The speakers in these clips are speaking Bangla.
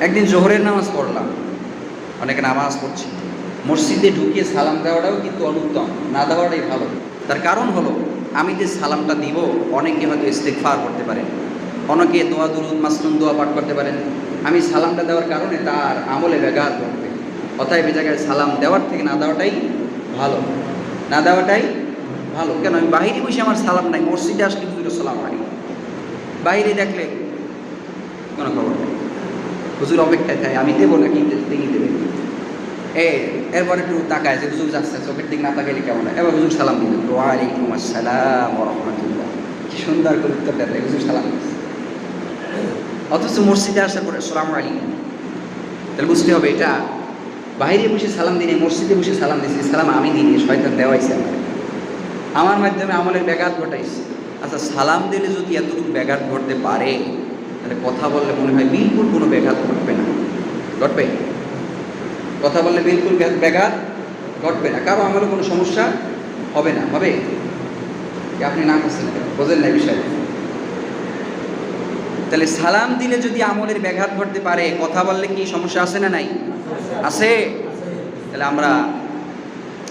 একদিন জোহরের নামাজ পড়লাম। অনেকে নামাজ পড়ছি। মসজিদে ঢুকিয়ে সালাম দেওয়াটাও কিন্তু অনুত্তম, না দেওয়াটাই ভালো। তার কারণ হলো, আমি যে সালামটা দিব, অনেকে হয়তো ইস্তেকফার করতে পারেন। অনেকে দোয়া, দুরুদ, মাসনুন দোয়া পাঠ করতে পারেন। আমি সালামটা দেওয়ার কারণে তার আমলে ব্যাঘাত ঘটবে। অতএব এই জায়গায় সালাম দেওয়ার থেকে না দেওয়াটাই ভালো। না দেওয়াটাই ভালো। কেন? আমি বাইরে বসে আমার সালাম নাই। মসজিদে আসলে দুটো সালাম হয় বাইরে দেখলে কোনো খবর নেই। হুজুর অপেক্ষায় থাকে, আমি দেবো না কি তিনি দেবেন এ, এরপর একটু তাকায় যে হুজুর যাচ্ছে, চোখের দিক না তাকাইলে কেমন হয়? এবার হুজুর সালাম দিল ওয়ালাইকুম আসসালাম রহমতুল্লাহ। কি সুন্দর করে উত্তর দেয় হুজুর সালাম। অথচ মসজিদে আসার পরে সালাম আলাইকুম। তাহলে বুঝতে হবে এটা, বাইরে বসে সালাম দিনে, মসজিদে বসে সালাম দিয়েছি সালাম আমি দিনি শয়তান দেওয়াইছে আমার আমার মাধ্যমে আমলের ব্যাঘাত ঘটাইছে। আচ্ছা সালাম দিলে যদি এতটুকু ব্যাঘাত ঘটতে পারে তাহলে কথা বললে মনে হয় বিলকুল কোনো ব্যাঘাত ঘটবে না। ঘটবে কথা বললে বিলকুল ব্যাঘাত ঘটবে না। কারও আমলে কোনো সমস্যা হবে না, হবে। আপনি না করছেন? বোঝেন না বিষয়ে তাহলে সালাম দিলে যদি আমলের ব্যাঘাত ঘটতে পারে, কথা বললে কি সমস্যা আছে না নাই? আছে। তাহলে আমরা,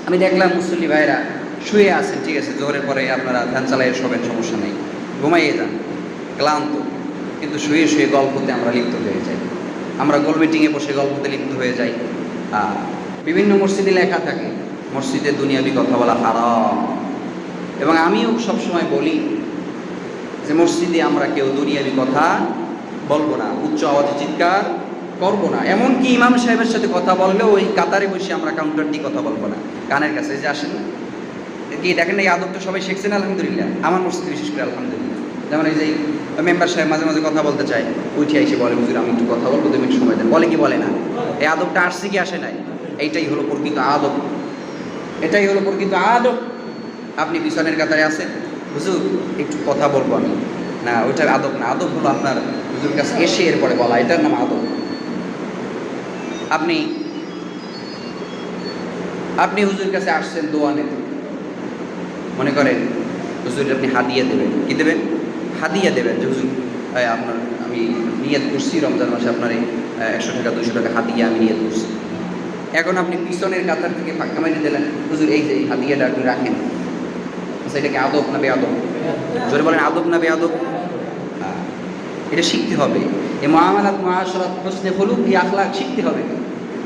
আমি দেখলাম মুসল্লি ভাইরা শুয়ে আছেন, ঠিক আছে, জোহরের পরে আপনারা ধ্যান চালাইয়ে শোবেন, সমস্যা নেই। ঘুমাইয়ে যান, ক্লান্ত। কিন্তু শুয়ে শুয়ে গল্পতে আমরা লিপ্ত হয়ে যাই। আমরা গোল মিটিংয়ে বসে গল্পতে লিপ্ত হয়ে যাই। বিভিন্ন মসজিদে লেখা থাকে, মসজিদে দুনিয়াবি কথা বলা হারাম। এবং আমিও সবসময় বলি যে মসজিদে আমরা কেউ দুনিয়াবি কথা বলব না, উচ্চ আওয়াজে চিৎকার করব না। এমনকি ইমাম সাহেবের সাথে কথা বললেও ওই কাতারে বসে আমরা কাউন্টার দিয়ে কথা বলব না। কানের কাছে যে আসেন কি, দেখেন এই আদবটা সবাই শিখছেন, আলহামদুলিল্লাহ। আমার মসজিদে বিশেষ করে আলহামদুলিল্লাহ। যেমন এই যে মেম্বার সাহেব মাঝে মাঝে কথা বলতে চায় উঠে এসে বলে, হুজুর, আমি একটু কথা বলব তুমি সময় দেন। বলে কি বলে না? এই আদবটা আসছে কি আসে নাই। এইটাই হলো প্রকৃত আদব। এটাই হলো প্রকৃত আদব। আপনি পিছনের কাতারে আছেন। হুজুর, একটু কথা বলব আমি। না, ওইটার আদব না। আদব হলো আপনার হুজুর কাছে এসে এরপরে বলা। এটার নাম আদব। আপনি আপনি হুজুর কাছে আসছেন দোয়া নিতে মনে করেন, হুজুর আপনি হাদিয়া দেবেন। কি দেবেন? হাদিয়া দেবেন যে হুজুর আপনার আমি নিয়ত করছি রমজান মাসে আপনার এই একশো টাকা দুশো টাকা হাদিয়া আমি নিয়ত করছি। এখন আপনি পিছনের কাতার থেকে ফাঁকা মারি দিলেন হুজুর এই যে হাদিয়াটা আপনি রাখেন। আচ্ছা এটা কি আদব না বেআদব? জোরে বলেন আদব না বেআদব? হ্যাঁ, এটা শিখতে হবে। এই মহামালাত মহাসরাত প্রশ্নে হলুক এই আখলাখ শিখতে হবে।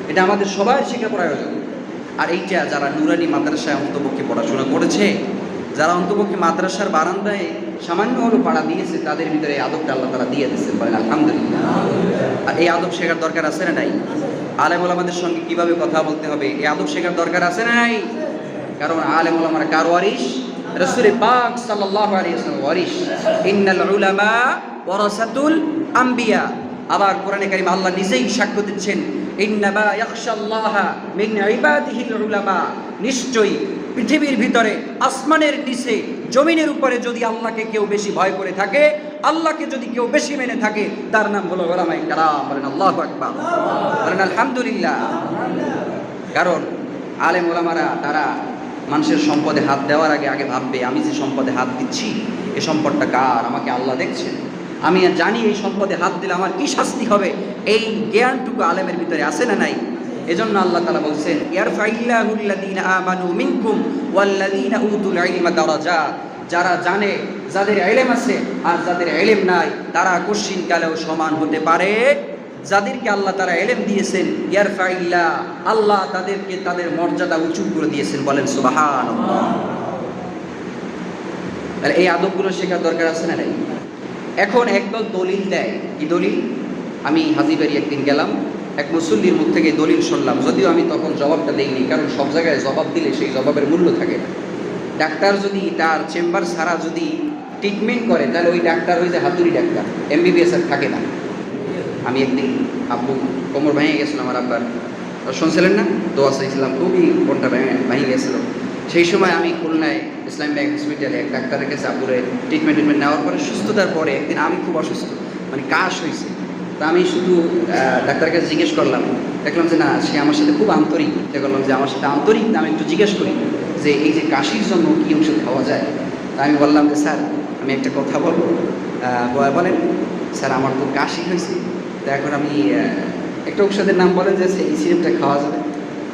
এটা আমাদের সবার শেখা প্রয়োজন। আর এইটা যারা নুরানি মাদ্রাসায় অন্তপক্ষে পড়াশোনা করেছে যারা অন্তপক্ষে মাদ্রাসার বারান্দায় সামান্য হলো পাড়া দিয়েছে, তাদের ভিতরে এই আদবটা আল্লাহ তারা দিয়ে দিচ্ছেন বলেন, আলহামদুলিল্লাহ। আর এই আদব শেখার দরকার আছে না নাই? আলেম ওলামাদের সঙ্গে কীভাবে কথা বলতে হবে? এই আদব শেখার দরকার আছে না নাই? কারণ আলেম ওলামারা কার ওয়ারিস রসুল পাক ওয়াসাল্লাম ওয়ারিস ইন্নাল উলামা ওয়ারাসাতুল আম্বিয়া। আবার কোরআনে কারিম আল্লাহ নিজেই সাক্ষ্য দিচ্ছেন নিশ্চয়ই পৃথিবীর ভিতরে, আসমানের নিচে, জমিনের উপরে যদি আল্লাহকে কেউ বেশি ভয় করে থাকে, আল্লাহকে যদি কেউ বেশি মেনে থাকে, তার নাম হলো আল্লাহু আলহামদুলিল্লাহ। কারণ আলেম ওলামারা, তারা মানুষের সম্পদে হাত দেওয়ার আগে আগে ভাববে, আমি যে সম্পদে হাত দিচ্ছি, এ সম্পদটা কার? আমাকে আল্লাহ দেখছেন। আমি জানি এই সম্পদে হাত দিলে আমার কি শাস্তি হবে। এই জ্ঞানটুকু আলেমের ভিতরে আছে না নাই? এজন্য আল্লাহ তালা বলছেন যারা জানে, যাদের এলেম আছে আর যাদের এলেম নাই, তারা কশিন কালেও সমান হতে পারে। যাদেরকে আল্লাহ তারা এলেম দিয়েছেন, ইয়ারফাইল্লাহ, আল্লাহ তাদেরকে তাদের মর্যাদা উঁচু করে দিয়েছেন। বলেন সুবাহান এই আদবগুলো শেখার দরকার আছে না নাই? এখন একদল দলিল দেয়। কি দলিল? আমি হাজিবাড়ি একদিন গেলাম, এক মুসল্লির মুখ থেকে দলিল শুনলাম। যদিও আমি তখন জবাবটা দেইনি, কারণ সব জায়গায় জবাব দিলে সেই জবাবের মূল্য থাকে না। ডাক্তার যদি তার চেম্বার ছাড়া যদি ট্রিটমেন্ট করে, তাহলে ওই ডাক্তার ওই যে হাতুড়ি ডাক্তার এমবিবিএস আর থাকে না। আমি একদিন আব্বু কোমর ভেঙে গেছিলাম আমার আব্বার। শুনছিলেন না? দোয়া চাইছিলাম, খুবই কোনটা ভেঙে ভেঙে গেছিল। সেই সময় আমি খুলনায় ইসলাম ব্যাংক হসপিটালে এক ডাক্তারের কাছে আব্বুরে ট্রিটমেন্ট ট্রিটমেন্ট নেওয়ার পরে সুস্থতার পরে একদিন আমি খুব অসুস্থ মানে কাশ হয়েছে। তা আমি শুধু ডাক্তারের কাছে জিজ্ঞেস করলাম। দেখলাম যে না, সে আমার সাথে খুব আন্তরিক। করলাম যে আমার সাথে আন্তরিক আমি একটু জিজ্ঞেস করি যে এই যে কাশির জন্য কী ওষুধ খাওয়া যায়? তা আমি বললাম যে, স্যার, আমি একটা কথা বলব। বলেন, স্যার, আমার তো কাশি হয়েছে। তো এখন আমি একটা ঔষধের নাম বলেন যে এই সিরাপটা খাওয়া যাবে।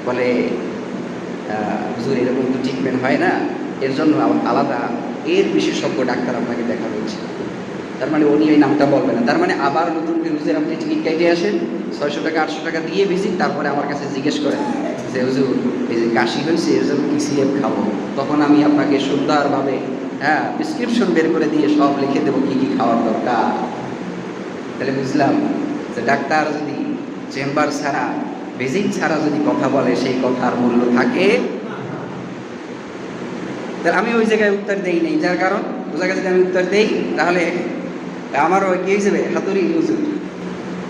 বলে হুজুর এরকম তো ট্রিটমেন্ট হয় না এর জন্য আলাদা, এর বিশেষজ্ঞ ডাক্তার আপনাকে দেখা হচ্ছে তার মানে উনি এই নামটা বলবেন না। তার মানে আবার নতুন করে হুজুর আপনি টিকিট কেটে আসেন, ছয়শো টাকা, আটশো টাকা দিয়ে ভিজিট তারপরে আমার কাছে জিজ্ঞেস করেন যে, হুজুর, এই যে কাশি হয়েছে, এর জন্য কি খাব? তখন আমি আপনাকে সুন্দরভাবে হ্যাঁ প্রেসক্রিপশন বের করে দিয়ে সব লিখে দেবো কী কী খাওয়ার দরকার। তাহলে বুঝলাম যে ডাক্তার যদি চেম্বার ছাড়া ভিজিট ছাড়া যদি কথা বলে, সেই কথার মূল্য থাকে তাহলে আমি ওই জায়গায় উত্তর দেই নাই। যার কারণ ওই জায়গায় যদি আমি উত্তর দেই, তাহলে আমারও কি হয়ে যাবে হাতুড়ি হুজুর।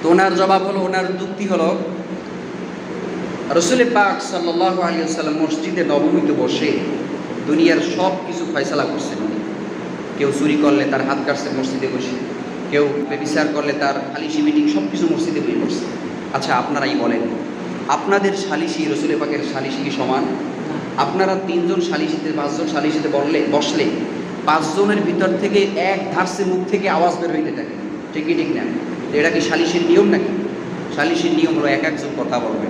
তো ওনার জবাব হলো, ওনার যুক্তি হলো, রসুল পাক সাল্লাহ আলী সাল্লাম মসজিদে নবমীতে বসে দুনিয়ার সব কিছু ফয়সালা করছেন উনি। কেউ চুরি করলে তার হাত কাটছে মসজিদে বসে, কেউ বেবিচার করলে তার সালিশি মিটিং সব কিছু মসজিদে বসে। আচ্ছা আপনারাই বলেন, আপনাদের সালিশি রসুল পাকের সালিশি কি সমান? আপনারা তিনজন সালিশিতে পাঁচজন সালিশিতে বললে বসলে পাঁচজনের ভিতর থেকে এক ধারসে মুখ থেকে আওয়াজ বের হইতে থাকে। ঠিকই, ঠিক না? এটা কি সালিশির নিয়ম নাকি? সালিশির নিয়ম হলো এক একজন কথা বলবে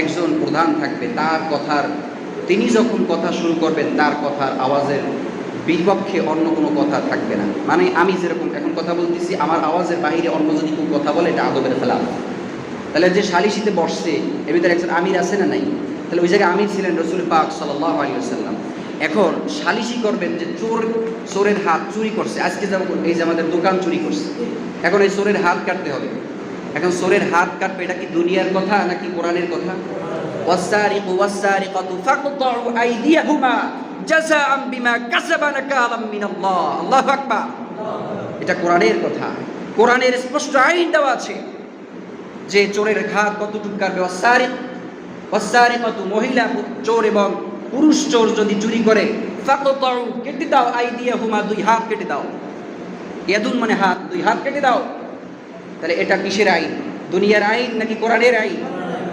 একজন প্রধান থাকবে, তার কথার তিনি যখন কথা শুরু করবেন, তার কথার আওয়াজের বিপক্ষে অন্য কোনো কথা থাকবে না। মানে আমি যেরকম এখন কথা বলতেছি, আমার আওয়াজের বাইরে অন্য যদি কেউ কথা বলে, এটা আদবের খেলাফ। তাহলে যে সালিশিতে বসছে, এর ভিতরে একজন আমির আছে না নাই? তাহলে ওই জায়গায় আমি ছিলেন রসুল পাক সাল্লাহ আলিয়াল্লাম এখন সালিশি করবেন যে চোর, চোরের হাত চুরি করছে। আজকে যেমন এই যে আমাদের দোকান চুরি করছে। এখন এই চোরের হাত কাটতে হবে। এখন চোরের হাত কাটবে, এটা কি দুনিয়ার কথা নাকি কোরআনের কথা? এটা কোরআনের কথা। কোরআনের স্পষ্ট আইন দেওয়া আছে যে চোরের ঘাত কতটুকু কাটবে? অসারিক অসারিক কত মহিলা চোর এবং পুরুষ চোর যদি চুরি করে কেটে দাও, আই দিয়ে হুমা দুই হাত কেটে দাও। ইয়াদুন মানে হাত, দুই হাত কেটে দাও। তাহলে এটা কিসের আইন? দুনিয়ার আইন নাকি কোরআনের আইন?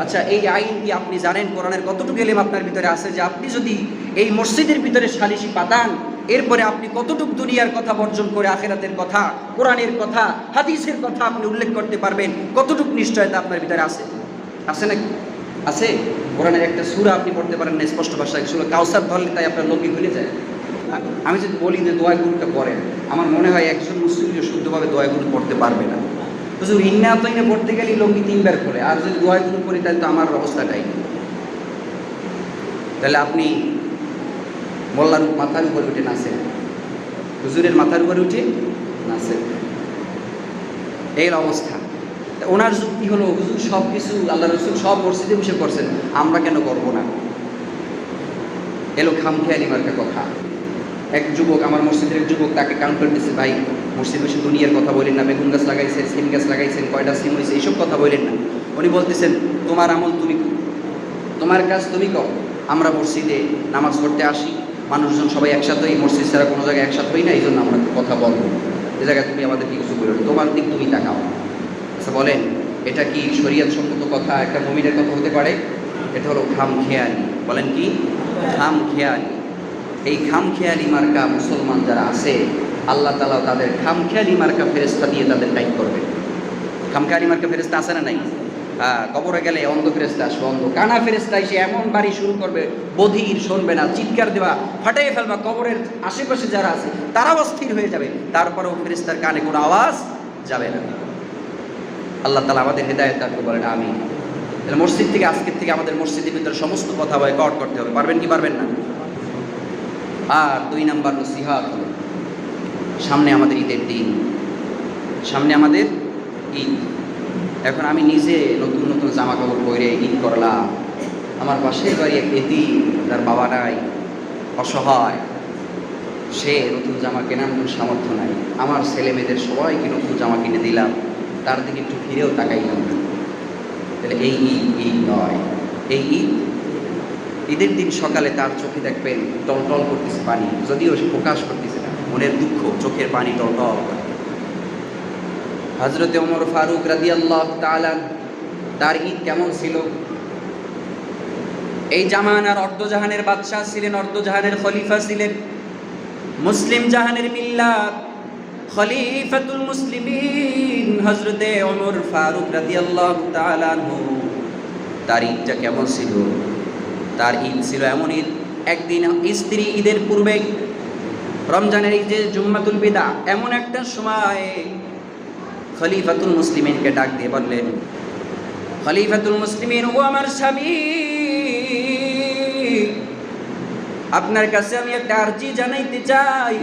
আচ্ছা এই আইন কি আপনি জানেন? কোরআনের কতটুকু এলেম আপনার ভিতরে আছে যে আপনি যদি এই মসজিদের ভিতরে সালিশি পাতান, এরপরে আপনি কতটুকু দুনিয়ার কথা বর্জন করে আখেরাতের কথা, কোরআনের কথা, হাদিসের কথা আপনি উল্লেখ করতে পারবেন, কতটুকু নিশ্চয়তা আপনার ভিতরে আছে? আছে নাকি? আছে? কোরআনের একটা সুরা আপনি পড়তে পারেন না, স্পষ্ট ভাষায়। সুরা কাউসার ধরলে তাই আপনার লোকে ভুলে যায়। আমি যদি বলি যে দোয়া গুরুটা পড়েন, আমার মনে হয় একজন মুসলিমও শুদ্ধভাবে দোয়া গুরু পড়তে পারবে না। হুজুর, ইন্না তো ইন্না পড়তে গেলে লঙ্গি তিনবার করে আর যদি দোয়া গুরু করি তাহলে তো আমার অবস্থাটাই তাহলে আপনি মোল্লার মাথার উপরে উঠে নাচেন। হুজুরের মাথার উপরে উঠে নাচেন। এই অবস্থা। ওনার যুক্তি হলো, হুজুর সব কিছু আল্লাহ রসুল সব মসজিদে বসে করছেন, আমরা কেন করব না? এলো খামখেয়ালি মার্কা কথা। এক যুবক, আমার মসজিদের এক যুবক, তাকে কাউন্টার দিচ্ছে ভাই, মসজিদ বসে দুনিয়ার কথা বলেন না, বেগুন গাছ লাগাইছেন, সিম গাছ লাগাইছেন কয়টা সিম হয়েছে এইসব কথা বলেন না। উনি বলতেছেন, তোমার আমল তুমি তোমার কাজ তুমি কর, আমরা মসজিদে নামাজ পড়তে আসি, মানুষজন সবাই একসাথে হই, মসজিদ ছাড়া কোনো জায়গায় একসাথে হই না এই জন্য আমরা কথা বলব। এ জায়গায় তুমি আমাদের কিছু বলো তোমার দিক তুমি তাকাও। আচ্ছা বলেন, এটা কি শরীয়ত সম্মত কথা? একটা মমিনের কথা হতে পারে? এটা হলো খাম খেয়ালি বলেন কি? খাম খেয়ালি এই খাম খেয়ালি মার্কা মুসলমান যারা আছে, আল্লাহ তালা তাদের খাম খেয়ালি মার্কা ফেরেস্তা দিয়ে তাদের টাইপ করবে। খাম খেয়ালি মার্কা ফেরেস্তা আছে না নাই? কবরে গেলে অন্ধ ফেরেস্তা আসবে, অন্ধ। কানা ফেরেস্তা এসে এমন বাড়ি শুরু করবে, বধির শুনবে না, চিৎকার দেওয়া, ফাটাই ফেলবা। কবরের আশেপাশে যারা আছে, তারাও অস্থির হয়ে যাবে। তারপরেও ফেরেস্তার কানে কোনো আওয়াজ যাবে না। আল্লাহ তালা আমাদের হেদায়ত দান করে বলেন আমি তাহলে মসজিদ থেকে, আজকের থেকে আমাদের মসজিদের ভিতরে সমস্ত কথা বয় কট করতে হবে। পারবেন কি পারবেন না? আর দুই নাম্বার নসিহাত সামনে আমাদের ঈদের দিন। সামনে আমাদের ঈদ। এখন আমি নিজে নতুন নতুন জামা কাপড় পরে ঈদ করলাম। আমার পাশের বাড়ি এক তার বাবা নাই, অসহায়। সে নতুন জামা কেনার মতো সামর্থ্য নাই। আমার ছেলে মেয়েদের সবাইকে নতুন জামা কিনে দিলাম। তার দিকে একটু ফিরেও তাকাইলাম না। তাহলে এই ঈদ ঈদ নয়। এই ঈদ, ঈদের দিন সকালে তার চোখে দেখবেন টল টল করতেছে পানি, যদিও সে প্রকাশ করতেছে না। মনের দুঃখ, চোখের পানি টল টল করে। হজরতে ওমর ফারুক রাদি আল্লাহ তার ঈদ কেমন ছিল? এই জামানার অর্ধজাহানের বাদশাহ ছিলেন, অর্ধজাহানের খলিফা ছিলেন। মুসলিম জাহানের মিল্লাত খলিফাতুল মুসলিমিন হজরতে ওমর ফারুক রাদিয়াল্লাহু তাআলা আনহু। তার ঈদটা কেমন ছিল? তার ঈদ ছিল এমন ঈদ, একদিন স্ত্রী ঈদের পূর্বে রমজানের এই যে জুম্মাতুল বিদা, এমন একটা সময় খলিফাতুল মুসলিমিনকে ডাক দিয়ে বললেন, খলিফাতুল মুসলিমিন, ও আমার স্বামী, আপনার কাছে আমি একটা আর্জি জানাইতে চাই।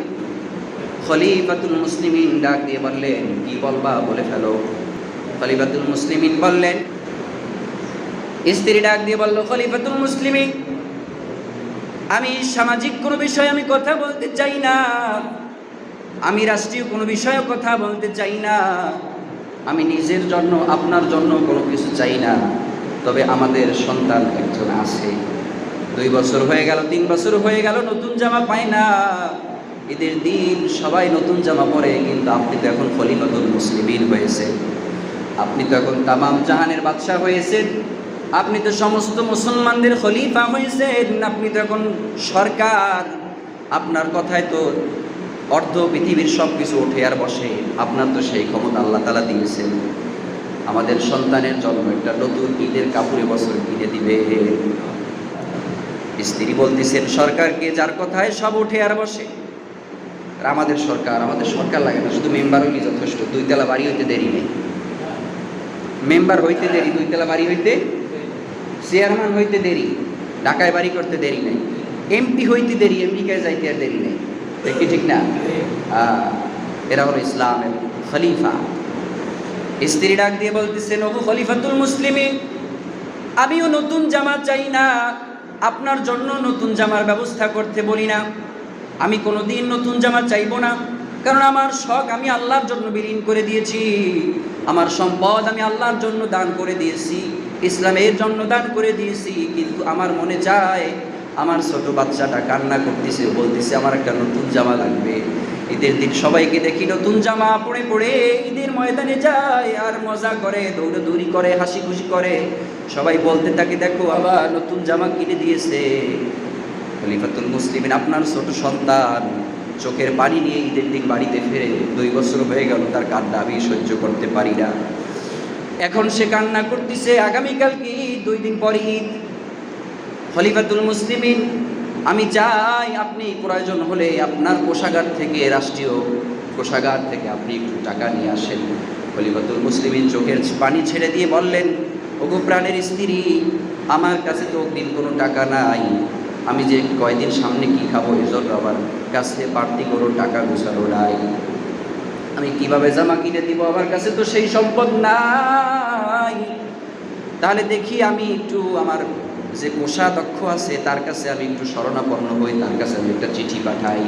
খলিফাতুল মুসলিমিন ডাক দিয়ে বললেন, কি বলবা বলে ফেলো। খলিফাতুল মুসলিমিন বললেন, স্ত্রী ডাক দিয়ে বলল, খলিফাতুল মুসলিমিন, আমি সামাজিক কোনো বিষয়ে আমি কথা বলতে চাই না। আমি রাষ্ট্রীয় কোনো বিষয়ে কথা বলতে চাই না। আমি নিজের জন্য, আপনার জন্য কোনো কিছু চাই না। তবে আমাদের সন্তান একজন আছে। দুই বছর হয়ে গেল, তিন বছর হয়ে গেল, নতুন জামা পায় না। ঈদের দিন সবাই নতুন জামা পরে, কিন্তু আপনি তো এখন খলিফাতুল মুসলিমিন হয়েছে আপনি তো এখন তামাম জাহানের বাদশাহ হয়েছেন। আপনি তো সমস্ত মুসলমানদের খলিফা হয়েছেন। আপনি তো এখন সরকার। আপনার কথায় তো অর্ধ পৃথিবীর সব কিছু ওঠে আর বসে। আপনার তো সেই ক্ষমতা আল্লাহ তালা দিয়েছেন। আমাদের সন্তানের জন্ম একটা নতুন ঈদের কাপড়ে বছর কিনে দিবে। স্ত্রী বলতেছেন, সরকারকে যার কথায় সব ওঠে আর বসে। আর আমাদের সরকার আমাদের সরকার লাগে না, শুধু মেম্বার হইলে যথেষ্ট। দুই তেলা বাড়ি হইতে দেরি নেই। মেম্বার হইতে দেরি, দুই তেলা বাড়ি হইতে চেয়ারম্যান হইতে দেরি, ঢাকায় বাড়ি করতে দেরি নেই। এমপি হইতে দেরি, এমপিকে যাইতে আর দেরি নেই। দেখি ঠিক না? এরা হলো ইসলামের খলিফা। স্ত্রী ডাক দিয়ে বলতেছেন ওগো খলিফাতুল মুসলিমিন, আমিও নতুন জামা চাই না। আপনার জন্য নতুন জামার ব্যবস্থা করতে বলি না। আমি কোনোদিন নতুন জামা চাইব না। কারণ আমার শখ আমি আল্লাহর জন্য বিলীন করে দিয়েছি। আমার সম্পদ আমি আল্লাহর জন্য দান করে দিয়েছি। ইসলামের জন্য দান করে দিয়েছি। কিন্তু আমার মনে চায়, আমার ছোট বাচ্চাটা কান্না করতেছে, বলতেছে, আমার একটা নতুন জামা লাগবে। ঈদের দিন সবাইকে দেখি নতুন জামা পড়ে পড়ে ঈদের ময়দানে যায়, আর মজা করে, দৌড়াদৌড়ি করে হাসি খুশি করে। সবাই বলতে থাকে, দেখো আবার নতুন জামা কিনে দিয়েছে। খলিফাতুল মুসলিমিন, আপনার ছোট সন্তান চোখের পানি নিয়ে ঈদের দিন বাড়িতে ফেরে দুই বছর হয়ে গেল, তার কান্না আমি সহ্য করতে পারি না। এখন সে কান্না করতেছে, আগামীকাল কি? দুই দিন পরে ঈদ। খলিফাতুল মুসলিমিন, আমি চাই আপনি প্রয়োজন হলে আপনার কোষাগার থেকে, রাষ্ট্রীয় কোষাগার থেকে আপনি একটু টাকা নিয়ে আসেন। খলিফাতুল মুসলিমিন চোখের পানি ছেড়ে দিয়ে বললেন, ওগো প্রাণের স্ত্রী, আমার কাছে তো দিন কোনো টাকা নাই। আমি যে কয়দিন সামনে কি খাব এজন্য আমার কাছে বাড়তি কোনো টাকা গোছানো নাই। আমি কীভাবে জামা কিনে দিব আমার কাছে তো সেই সম্পদ নাই। তাহলে দেখি আমি একটু আমার যে কোষাধ্যক্ষ আছে, তার কাছে আমি একটু শরণাপন্ন হই, তার কাছে আমি একটা চিঠি পাঠাই।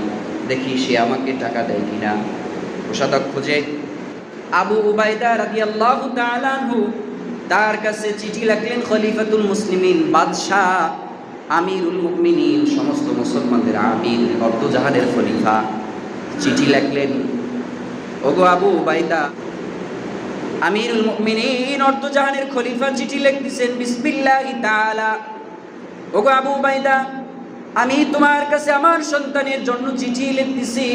দেখি সে আমাকে টাকা দেয় কিনা। কোষাধ্যক্ষ যে আবু উবাইদা রাদি আল্লাহ তার কাছে চিঠি লাগলেন খলিফাতুল মুসলিমিন, বাদশাহ আমিরুল মুকমিনিন সমস্ত মুসলমানদের আমির অর্ধজাহানের খলিফা। চিঠি লিখলেন, ওগো আবু উবাইদা, আমিরুল মুমিনিন অর্ধজাহানের খলিফা চিঠি লিখতেছেন, বিসমিল্লাহি তাআলা। ওগো আবু উবাইদা, আমি তোমার কাছে আমার সন্তানের জন্য চিঠি লিখতেছি।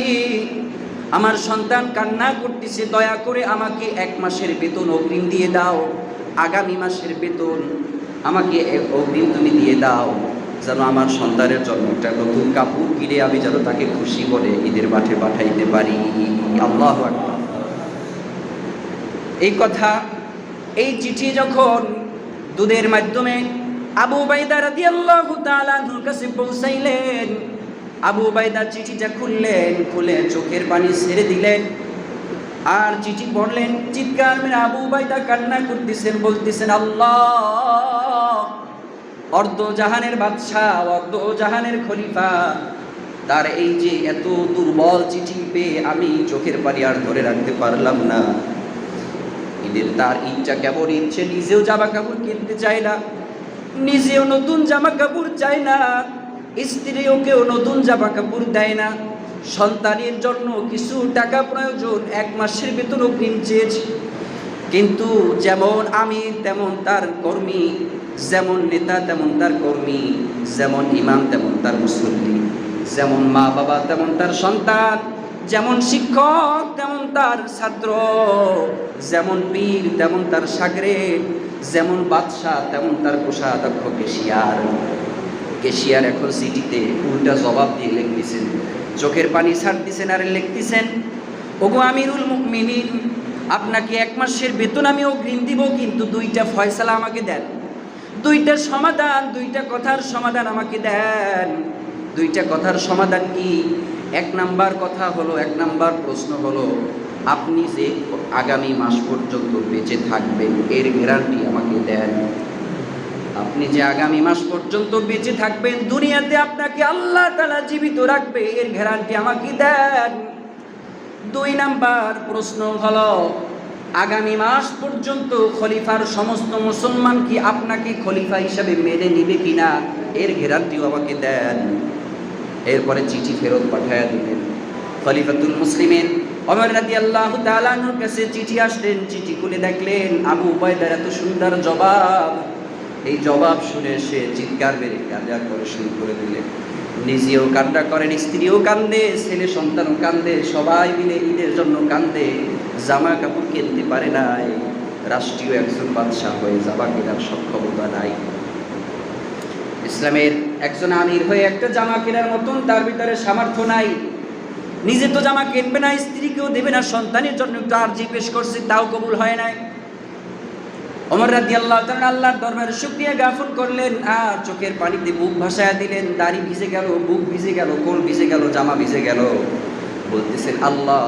আমার সন্তান কান্না করতেছে, দয়া করে আমাকে এক মাসের বেতন অগ্রিম দিয়ে দাও। আগামী মাসের বেতন আমাকে অগ্রিম তুমি দিয়ে দাও। যেন আমার সন্তানের জন্য একটা নতুন কাপড় কিনে আমি যেন তাকে খুশি করে ঈদের মাঠে পাঠাইতে পারি। আল্লাহ এই কথা, এই চিঠি যখন দুধের মাধ্যমে আবু বাইদা রাদি আল্লাহ কাছে পৌঁছাইলেন, আবু বাইদা চিঠিটা খুললেন, খুলে চোখের পানি ছেড়ে দিলেন আর চিঠি পড়লেন। চিৎকার মেরে আবু বাইদা কান্না করতেছেন, বলতেছেন, আল্লাহ অর্ধ জাহানের বাদশাহ, অর্ধ জাহানের খলিফা। তার এই যে এত দুর্বল চিঠি পেয়ে আমি চোখের পানি আর ধরে রাখতে পারলাম না। ঈদের তার ইচ্ছা কেমন ইচ্ছে, নিজেও জামা কাপড় কিনতে চায় না। নিজেও নতুন জামা কাপড় চায় না। স্ত্রীও কেউ নতুন জামা কাপড় দেয় না। সন্তানের জন্য কিছু টাকা প্রয়োজন, এক মাসের বেতন অগ্রিম চেয়েছে কিন্তু যেমন আমি, তেমন তার কর্মী যেমন নেতা তেমন তার কর্মী, যেমন ইমাম তেমন তার মুসল্লি, যেমন মা বাবা তেমন তার সন্তান, যেমন শিক্ষক তেমন তার ছাত্র, যেমন পীর তেমন তার সাগরে, যেমন বাদশাহ তেমন তার কোষাধ্যক্ষ কেশিয়ার। কেশিয়ার এখন সিটিতে উল্টা জবাব দিয়ে লিখতেছেন, চোখের পানি ছাড় দিছেন আর লিখতেছেন, ওগো আমিরুল মুমিনিন, আপনাকে এক মাসের বেতন আমি অগ্রিম দিব, কিন্তু দুইটা ফয়সালা আমাকে দেন। দুইটা সমাধান, দুইটা কথার সমাধান আমাকে দেন। দুইটা কথার সমাধান কি? এক নাম্বার কথা হলো, এক নাম্বার প্রশ্ন হলো, আপনি যে আগামী মাস পর্যন্ত বেঁচে থাকবেন, এর গ্যারান্টি আমাকে দেন। আপনি যে আগামী মাস পর্যন্ত বেঁচে থাকবেন, দুনিয়াতে আপনাকে আল্লাহ তালা জীবিত রাখবে, এর গ্যারান্টি আমাকে দেন। দুই নাম্বার প্রশ্ন হলো আগামী মাস পর্যন্ত খলিফার সমস্ত মুসলমান কি আপনাকে খলিফা হিসাবে মেনে নিবে কিনা? এর গ্যারান্টিও আমাকে দেন। এরপরে চিঠি ফেরত পাঠায় দিলেন। খলিফাতুল মুসলিমের অমর রাদি আল্লাহ তালানুর কাছে চিঠি আসলেন। চিঠি খুলে দেখলেন আবু উবায়দার এত সুন্দর জবাব। এই জবাব শুনে সে চিৎকার বেড়ে কাঁদা করে শুরু করে দিলেন। নিজেও কান্না করেন, স্ত্রীও কান্দে, ছেলে সন্তানও কান্দে, সবাই মিলে ঈদের জন্য কান্দে, জামা কাপড় কিনতে পারে নাই, রাষ্ট্রীয় একজন বাদশাহ হয়ে জামা কেনার সক্ষমতা নাই। ইসলামের একজন আমির হয়ে একটা জামা কেনার মতন তার ভিতরে সামর্থ্য নাই। নিজে তো জামা কিনবে না, স্ত্রীকেও দেবে না, সন্তানের জন্য একটু আর্জি পেশ করছে, তাও কবুল হয় নাই। অমর রাদি আল্লাহ আল্লাহর দরবারে শুকরিয়া জ্ঞাপন করলেন, আর চোখের পানিতে বুক ভাসায়া দিলেন, দাড়ি ভিজে গেল, বুক ভিজে গেল, কোল ভিজে গেল, জামা ভিজে গেল। বলতেছেন, আল্লাহ,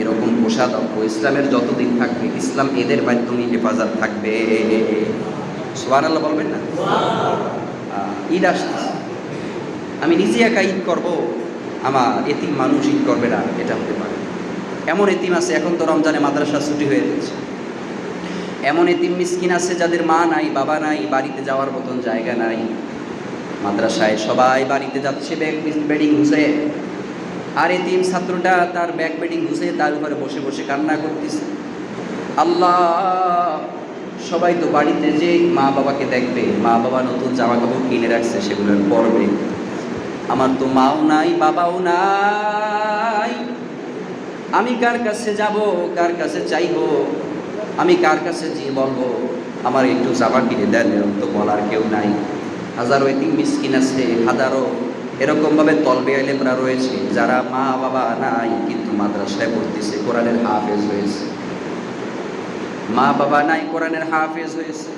এরকম কোষাধ্যক্ষ ইসলামের যতদিন থাকবে, ইসলাম এদের মাধ্যমে হেফাজত থাকবে। সোয়ার আল্লাহ বলবেন না? ঈদ আসতেছে। আমি নিজে একা ঈদ করব, আমার এতিম মানুষ ঈদ করবে না, এটা হতে পারে। এমন এতিম আছে, এখন তো রমজানে মাদ্রাসা ছুটি হয়ে যাচ্ছে। এমন এতিম মিসকিন আছে যাদের মা নাই, বাবা নাই, বাড়িতে যাওয়ার মতন জায়গা নাই। মাদ্রাসায় সবাই বাড়িতে যাচ্ছে ব্যাগ বেডিং ঘুষে। আর এতিম ছাত্রটা তার ব্যাগ বেডিং ঘুষে তার উপরে বসে বসে কান্না করতেছে। আল্লাহ, সবাই তো বাড়িতে যে মা বাবাকে দেখবে, মা বাবা নতুন জামা কাপড় কিনে রাখছে সেগুলো পরবে। আমার তো মাও নাই, বাবাও নাই। আমি কার কাছে যাব, কার কাছে চাইব? আমি কার কাছে যে বলব? আমার একটু জামা কিনে দেন, এরকম তো বলার কেউ নাই। হাজারো এতিম মিসকিন আছে, হাজারো এরকমভাবে তলবে আলেমরা রয়েছে, যারা মা, বাবা নাই, কিন্তু মাদ্রাসায় পড়তেছে, কোরআনের হাফেজ হয়েছে। মা, বাবা নাই, কোরআনের হাফেজ হয়েছে।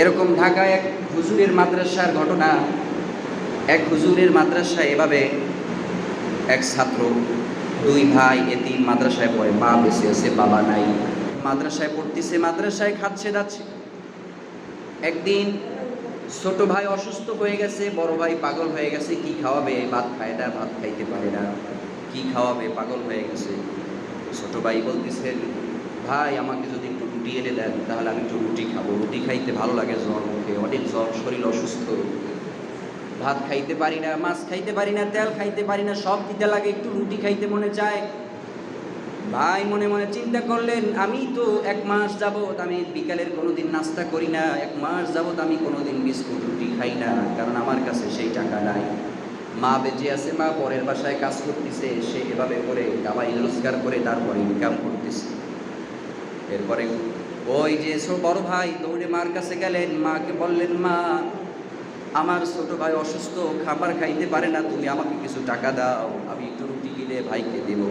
এরকম ঢাকায় এক হুজুরের মাদ্রাসার ঘটনা, এক হুজুরের মাদ্রাসায় এভাবে এক ছাত্র, দুই ভাই এতিম মাদ্রাসায় পড়ে, মা বেঁচে আছে, বাবা নাই। মাদ্রাসায় পড়তেছে, মাদ্রাসায় খাচ্ছে যাচ্ছে একদিন ছোট ভাই অসুস্থ হয়ে গেছে, বড় ভাই পাগল হয়ে গেছে, কি খাওয়াবে? ভাত খায় না, ভাত খাইতে পারে না। কি খাওয়াবে? পাগল হয়ে গেছে। ছোট ভাই বলতেছেন ভাই, আমাকে যদি একটু রুটি এনে দেন, তাহলে আমি একটু রুটি খাব। রুটি খাইতে ভালো লাগে জ্বর মুখে, অনেক জ্বর, শরীর অসুস্থ। ভাত খাইতে পারি না, মাছ খাইতে পারি না, তেল খাইতে পারি না, সব দিতে লাগে, একটু রুটি খাইতে মনে চায়। ভাই মনে মনে চিন্তা করলেন, আমি তো এক মাস যাবত আমি বিকালের কোনো দিন নাস্তা করি না, এক মাস যাবত আমি কোনো দিন বিস্কুট, রুটি খাই না, কারণ আমার কাছে সেই টাকা নাই। মা বেঁচে আছে, মা পরের বাসায় কাজ করতেছে, সে এভাবে করে কামাই রোজগার করে তারপরে ইনকাম করতেছে। এরপরে ওই যে বড় ভাই দৌড়ে মার কাছে গেলেন, মাকে বললেন, মা, আমার ছোট ভাই অসুস্থ, খাবার খাইতে পারে না, তুমি আমাকে কিছু টাকা দাও, আমি একটু রুটি কিনে ভাইকে দেব।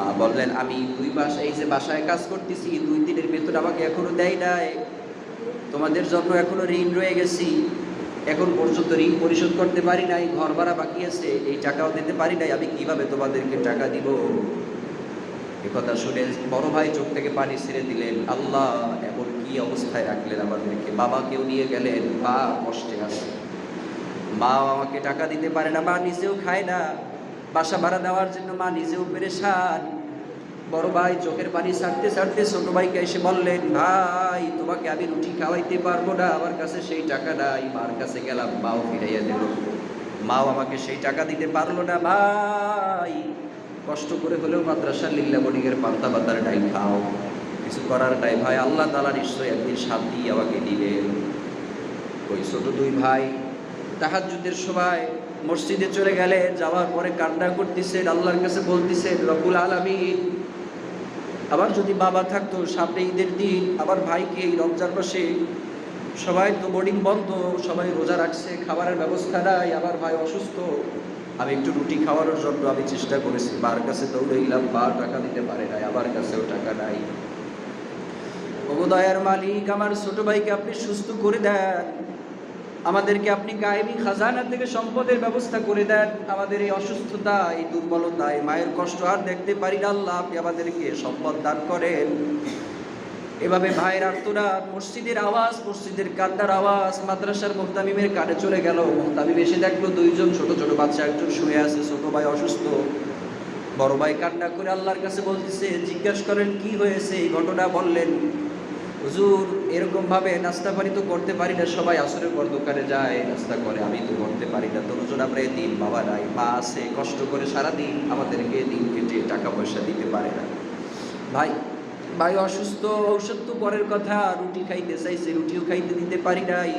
মা বললেন, আমি দুই বাসায় এই যে বাসায় কাজ করতেছি, দুই দিনের বেতন আমাকে এখনও দেয় নাই। তোমাদের জন্য এখনও ঋণ রয়ে গেছি। এখন পর্যন্ত ঋণ পরিশোধ করতে পারি নাই, ঘর ভাড়া বাকি আছে, এই টাকাও দিতে পারি নাই, আমি কীভাবে তোমাদেরকে টাকা দিব? কথা শুনে বড় ভাই চোখ থেকে পানি ছেড়ে দিলেন। আল্লাহ, এমন কি অবস্থায় রাখলেন আমাদেরকে? বাবা কেউ নিয়ে গেলেন, মা কষ্টে আছে। মা আমাকে টাকা দিতে পারে না, মা নিজেও খায় না। বাসা ভাড়া দেওয়ার জন্য মা নিজেও পেরেশান। বড় ভাই চোখের পানি ছাড়তে ছাড়তে ছোট ভাইকে এসে বললেন, ভাই, তোমাকে আমি রুটি খাওয়াইতে পারব না, আমার কাছে সেই টাকা নাই, মার কাছে গেলাম, মাও ফিরাইয়া দিল। মাও আমাকে সেই টাকা দিতে পারল না, ভাই। কষ্ট করে হলেও মাদ্রাসা লিল্লা বোর্ডিংয়ের পান্তা পাতার ডাই খাও। কিছু করার নাই, ভাই, আল্লাহ তালা নিশ্চয়ই একদিন শান্তি আমাকে দিবেন। ওই ছোট দুই ভাই তাহাজুদের সময় মসজিদে চলে গেলে যাওয়ার পরে কান্না করতেছেন আল্লাহর কাছে বলতেছেন রব্বুল আলামিন। আবার যদি বাবা থাকতো, সামনে ঈদের দিন, আবার ভাইকে এই রমজান মাসে, সবাই তো বোর্ডিং বন্ধ, সবাই রোজা রাখছে, খাবারের ব্যবস্থা নাই, আবার ভাই অসুস্থ। আমি একটু রুটি খাওয়ানোর জন্য আমি চেষ্টা করেছি বার কাছে দৌড়ে গেলাম বা টাকা দিতে পারে নাই আবার কাছেও টাকা নাই। দয়ার মালিক, আমার ছোট ভাইকে আপনি সুস্থ করে দেন। আমাদেরকে আপনি গায়েবী খাজানা থেকে সম্পদের ব্যবস্থা করে দেন। আমাদের এই অসুস্থতা, এই দুর্বলতা, এই মায়ের কষ্ট আর দেখতে পারি না আল্লাহ, আপনি আমাদেরকে সম্পদ দান করেন। এভাবে ভাইয়ের আর্তনাদ মসজিদের আওয়াজ, মসজিদের কান্নার আওয়াজ, মাদ্রাসার মোহতামিমের কানে চলে গেল। মোহতামিম এসে দেখল দুইজন ছোট ছোট বাচ্চা, একজন শুয়ে আছে, ছোট ভাই অসুস্থ। বড় ভাই কান্না করে আল্লাহর কাছে বলতেছে, জিজ্ঞাসা করেন, কি হয়েছে? এই ঘটনা বললেন। হুজুর এরকম ভাবে নাস্তা পানি তো করতে পারি না, সবাই আসরের পর দোকানে যায়, নাস্তা করে, আমি তো করতে পারি না। তো হুজুর, আমরা দিন বাবা নাই, মা আছে, কষ্ট করে সারা দিন আমাদেরকে দিন কেটে টাকা পয়সা দিতে পারে না। ভাই ভাই অসুস্থ, ঔষধ তো পরের কথা, রুটি খাইতে চাইছে, রুটিও খাইতে দিতে পারি নাই।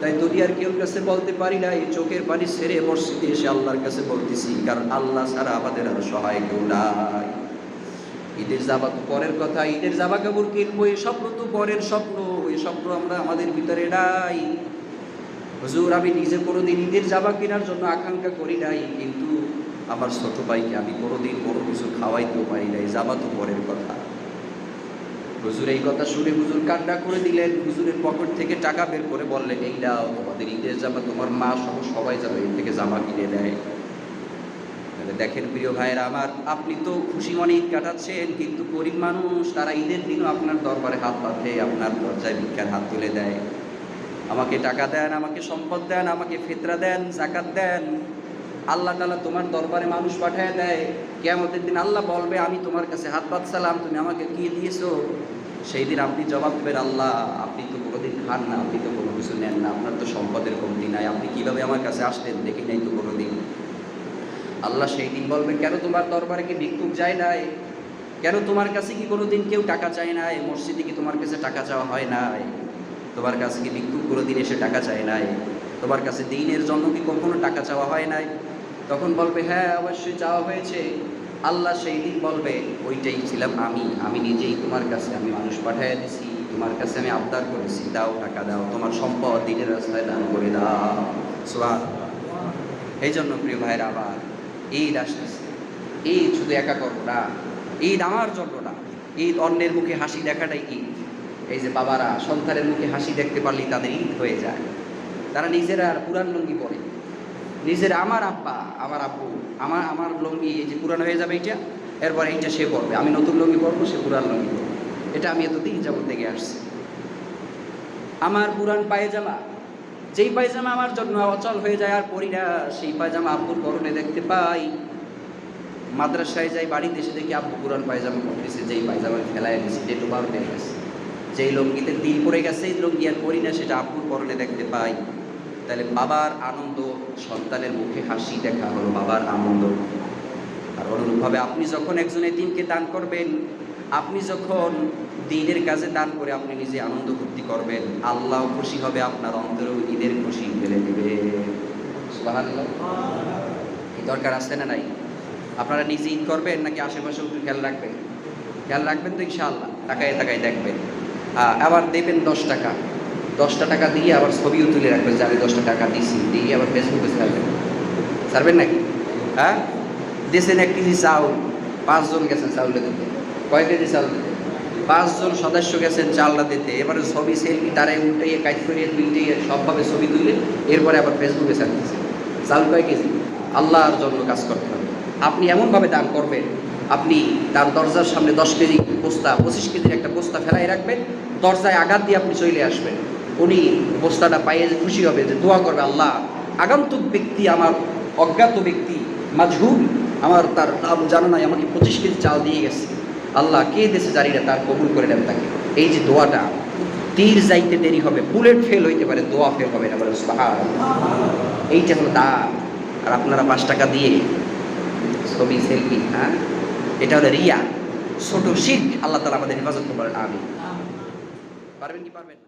তাই দুনিয়ার কেউ কাছে বলতে পারি নাই, চোখের পানি সেরে মসজিদে এসে আল্লাহর কাছে বলতেছি, কারণ আল্লাহ ছাড়া আমাদের আর সহায় কেউ নাই। ঈদের জামা তো পরের কথা, ঈদের জামা কাপড় কিনবো, এই স্বপ্ন তো পরের স্বপ্ন এই স্বপ্ন আমরা আমাদের ভিতরে নাই। হুজুর, আমি নিজে কোনোদিন ঈদের জামা কেনার জন্য আকাঙ্ক্ষা করি নাই, কিন্তু আমার ছোট ভাইকে আমি কোনোদিন কোনো কিছু খাওয়াইতেও পারি নাই জামা তো পরের কথা। হুজুর, এই কথা শুনে হুজুর কান্না করে দিলেন, হুজুরের পকেট থেকে টাকা বের করে বললেন, এই নাও, তোমাদের ঈদের জামা তোমার মা সহ সবাই যাবে এর থেকে জামা কিনে দেয় দেখেন প্রিয় ভাইয়েরা আমার, আপনি তো খুশি মনে ঈদ কাটাচ্ছেন, কিন্তু গরিব মানুষ, তারা ঈদের দিনও আপনার দরবারে হাত পাতে আপনার দরজায় ভিক্ষার হাত তুলে দেয়। আমাকে টাকা দেন, আমাকে সম্পদ দেন, আমাকে ফেতরা দেন, জাকাত দেন। আল্লাহ তালা তোমার দরবারে মানুষ পাঠায় দেয়। কেমতের দিন আল্লাহ বলবে, আমি তোমার কাছে হাত পাত সালাম তুমি আমাকে কি দিয়েছ? সেই দিন আপনি জবাব দেবেন, আল্লাহ, আপনি তো কোনোদিন খান না, আপনি তো কোনো কিছু নেন না, আপনার তো সম্পদের কমতি নাই, আপনি কীভাবে আমার কাছে আসলেন? দেখি নাই তো কোনোদিন। আল্লাহ সেই দিন বলবে, কেন তোমার দরবারে কি ভিক্ষুক যায় নাই? কেন তোমার কাছে কি কোনো দিন কেউ টাকা চায় নাই? মসজিদে কি তোমার কাছে টাকা চাওয়া হয় নাই? তোমার কাছে কি ভিক্ষুক কোনোদিন এসে টাকা চায় নাই? তোমার কাছে দিনের জন্য কি কখনো টাকা চাওয়া হয় নাই? তখন বলবে হ্যাঁ অবশ্যই চাওয়া হয়েছে। আল্লাহ সেই দিন বলবে, ওইটাই ছিলাম আমি। আমি নিজেই তোমার কাছে আমি মানুষ পাঠিয়ে দিছি। তোমার কাছে আমি আবদার করেছি। দাও টাকা দাও, তোমার সম্পদ দিনের রাস্তায় দান করে দাও। সোয়াল এই জন্য প্রিয় ভাইয়ের আবার ঈদ আসতেছে। ঈদ শুধু একা করব না, ঈদ আমার জন্য না, ঈদ অন্যের মুখে হাসি দেখাটাই ঈদ। এই যে বাবারা, সন্তানের মুখে হাসি দেখতে পারলেই তাদের ঈদ হয়ে যায়। তারা নিজেরা আর পুরান লুঙ্গি পরে। নিজের আমার আব্বা, আমার আব্বু, আমার আমার লুঙ্গি এই যে পুরান হয়ে যাবে এইটা, এরপর এইটা সে পরবে। আমি নতুন লুঙ্গি পরবো, সে পুরান লুঙ্গি পরবে। এটা আমি এতদিন যাবত দেখে আসছি। আমার পুরান পায়জামা যেই পায়জামা আমার জন্য অচল হয়ে যায় আর পরি না, সেই পায়জামা আব্বুর পরনে দেখতে পাই। মাদ্রাসায় যাই, বাড়িতে এসে দেখি আব্বু পুরান পায়জামা পরতেছে, যেই পায়জামা ফেলায় গেছে ডেটু হয়ে গেছে যেই লঙ্গিতে তিল পড়ে গেছে, এই লঙ্গি আর পরি না, সেটা আব্বুর পরনে দেখতে পাই। তাহলে বাবার আনন্দ, সন্তানের মুখে হাসি দেখা হলো, বাবার আনন্দ। আর অনুরূপভাবে আপনি যখন একজন এতিমকে দান করবেন আপনি যখন দিনের কাজে দান করে আপনি নিজে আনন্দ ফুর্তি করবেন, আল্লাহ খুশি হবে আপনার অন্তরেও ঈদের খুশি ফেলে দেবে। দরকার আছে না নাই? আপনারা নিজে ঈদ করবেন নাকি আশেপাশে একটু খেয়াল রাখবেন? খেয়াল রাখবেন তো ইনশাআল্লাহ, তাকায় তাকায় দেখবেন। আবার দেবেন দশ টাকা। দশটা টাকা দিয়ে আবার ছবিও তুলে রাখবেন যে আমি দশটা টাকা দিছি, দিয়ে আবার ফেসবুকে ছাড়বেন ছাড়বেন নাকি? হ্যাঁ? দিয়েছেন এক কেজি চাউল, পাঁচজন গেছেন চাউলটা দিতে। কয় কেজি চাল দিতে। পাঁচজন সদস্য গেছেন চালটা দিতে। এবারে ছবি সেলফি তারা উল্টাইয়ে কাজ করিয়ে উল্টিয়ে সবভাবে ছবি তুলে এরপরে আবার ফেসবুকে চাল ছাড়তেছে চাউল কয় কেজি? আল্লাহর জন্য কাজ করতে হবে। আপনি এমনভাবে দান করবেন, আপনি তার দরজার সামনে দশ কেজি পোস্তা পঁচিশ কেজির একটা পোস্তা ফেলাই রাখবেন, দরজায় আঘাত দিয়ে আপনি চলে আসবেন। উনি পোস্তাটা পাইয়ে যে খুশি হবে, যে দোয়া করবে, আল্লাহ, আগন্তুক ব্যক্তি আমার অজ্ঞাত ব্যক্তি মাঝহুল আমার তার নাম জানা নাই, আমাকে পঁচিশ কেজি চাল দিয়ে গেছে। আল্লাহ কে দেশে জারিরা তার কবুল করে নেন তাকে। এই যে দোয়াটা, তীর যাইতে দেরি হবে, বুলেট ফেল হইতে পারে, দোয়া ফেল হবে না, বলে। এইটা হলো দা আর আপনারা পাঁচ টাকা দিয়ে ছবি, সেলফি হ্যাঁ? এটা হলো রিয়া। ছোট শিখ, আল্লাহ তালা আমাদের হেফাজত করেন আমি পারবেন কি পারবেন না?